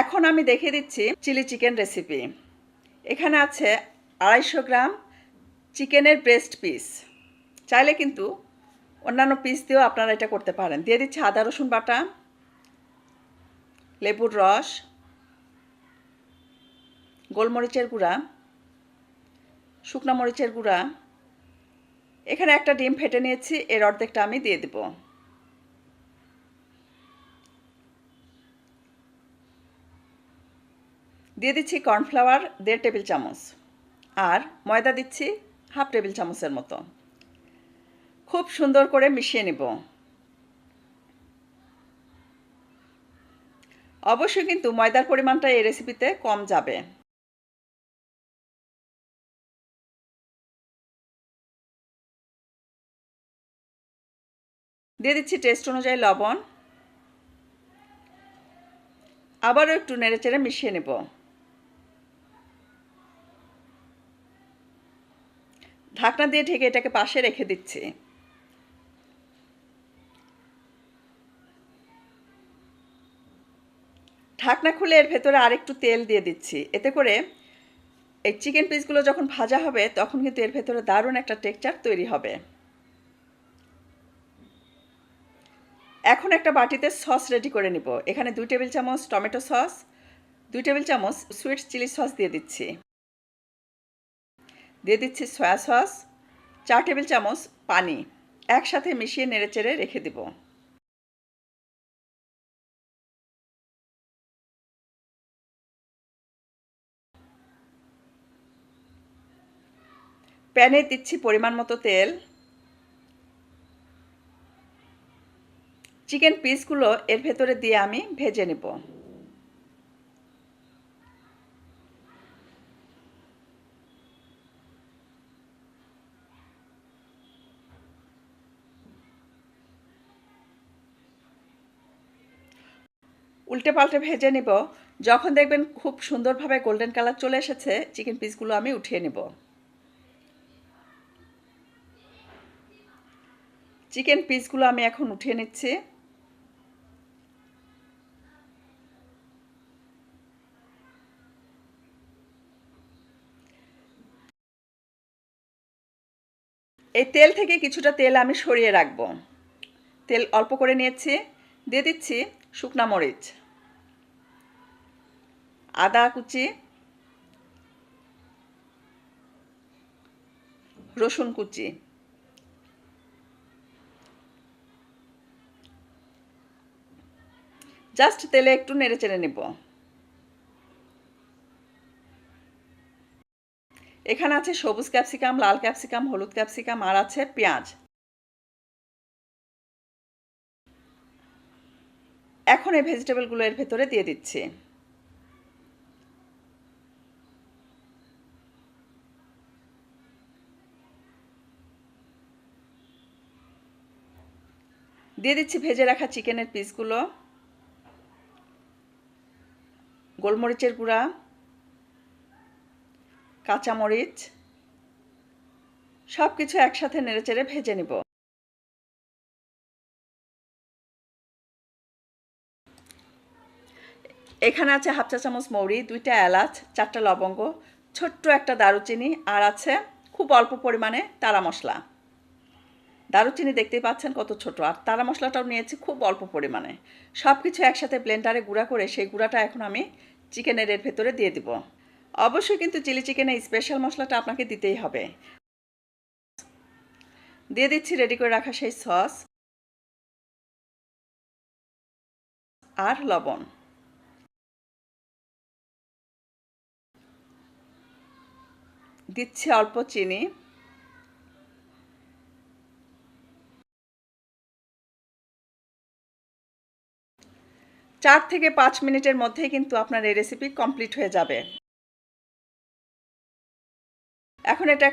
এখন আমি দেখিয়ে দিচ্ছি চিলি চিকেন রেসিপি এখানে আছে আড়াইশো গ্রাম চিকেনের ব্রেস্ট পিস চাইলে কিন্তু অন্যান্য পিস দিয়েও আপনারা এটা করতে পারেন। দিয়ে দিচ্ছি আদা, রসুন বাটা, লেবুর রস, গোলমরিচের গুঁড়া, শুকনো মরিচের গুঁড়া। এখানে একটা ডিম ফেটে নিয়েছি, এর অর্ধেকটা আমি দিয়ে দেব। দিয়ে দিচ্ছি কর্নফ্লাওয়ার দেড় টেবিল চামচ। আর ময়দা দিচ্ছি হাফ টেবিল চামচের মতো। খুব সুন্দর করে মিশিয়ে নেব। অবশ্যই কিন্তু ময়দার পরিমাণটা এই রেসিপিতে কম যাবে। দিয়ে দিচ্ছি টেস্ট অনুযায়ী লবণ। আবারও একটু নেড়েচেড়ে মিশিয়ে নেব। ঢাকনা দিয়ে ঢেকে এটাকে পাশে রেখে দিচ্ছি। ঢাকনা খুলে এর ভেতরে আরেকটু তেল দিয়ে দিচ্ছি। এতে করে এই চিকেন পিসগুলো যখন ভাজা হবে, তখন কিন্তু এর ভেতরে দারুণ একটা টেক্সচার তৈরি হবে। এখন একটা বাটিতে সস রেডি করে নিব। এখানে দুই টেবিল চামচ টমেটো সস, দুই টেবিল চামচ সুইট চিলি সস দিয়ে দিচ্ছি। দিয়ে দিচ্ছি সয়া সস চার টেবিল চামচ পানি, একসাথে মিশিয়ে নেড়েচেড়ে রেখে দেব। প্যানে দিচ্ছি পরিমাণ মতো তেল। চিকেন পিসগুলো এর ভেতরে দিয়ে আমি ভেজে নেব। উল্টে পাল্টে ভেজে নেব। যখন দেখবেন খুব সুন্দরভাবে গোল্ডেন কালার চলে এসেছে চিকেন পিসগুলো আমি উঠিয়ে নেব। চিকেন পিসগুলো আমি এখন উঠিয়ে নিচ্ছি। এই তেল থেকে কিছুটা তেল আমি সরিয়ে রাখব। তেল অল্প করে নিয়েছি। দিয়ে দিচ্ছি শুকনা মরিচ। আদা কুচি, রসুন কুচি। জাস্ট তেলে একটু নেড়ে চেড়ে নেব। এখানে আছে সবুজ ক্যাপসিকাম, লাল ক্যাপসিকাম, হলুদ ক্যাপসিকাম, আর আছে পেঁয়াজ। এখন এই ভেজিটেবলগুলো এর ভেতরে দিয়ে দিচ্ছি। দিয়ে দিচ্ছি, ভেজে রাখা চিকেনের পিসগুলো। গোলমরিচের গুঁড়া, কাঁচামরিচ সব কিছু একসাথে নেড়েচেড়ে ভেজে নিব। এখানে আছে হাফ চা চামচ মৌরি, দুইটা এলাচ, চারটা লবঙ্গ, ছোট্ট একটা দারুচিনি, আর আছে খুব অল্প পরিমাণে তারা মশলা। দারুচিনি দেখতেই পাচ্ছেন কত ছোট। আর তারা মশলাটাও নিয়েছি খুব অল্প পরিমাণে। সব কিছু একসাথে ব্লেন্ডারে গুঁড়া করে সেই গুঁড়াটা এখন আমি চিকেনের এর ভেতরে দিয়ে দিব। অবশ্যই কিন্তু চিলি চিকেনে স্পেশাল মশলাটা আপনাকে দিতেই হবে। দিয়ে দিচ্ছি রেডি করে রাখা সেই সস আর লবণ। দিচ্ছি অল্প চিনি। চার থেকে পাঁচ মিনিটের মধ্যেই কিন্তু আপনার এই রেসিপি কমপ্লিট হয়ে যাবে। এখন এটা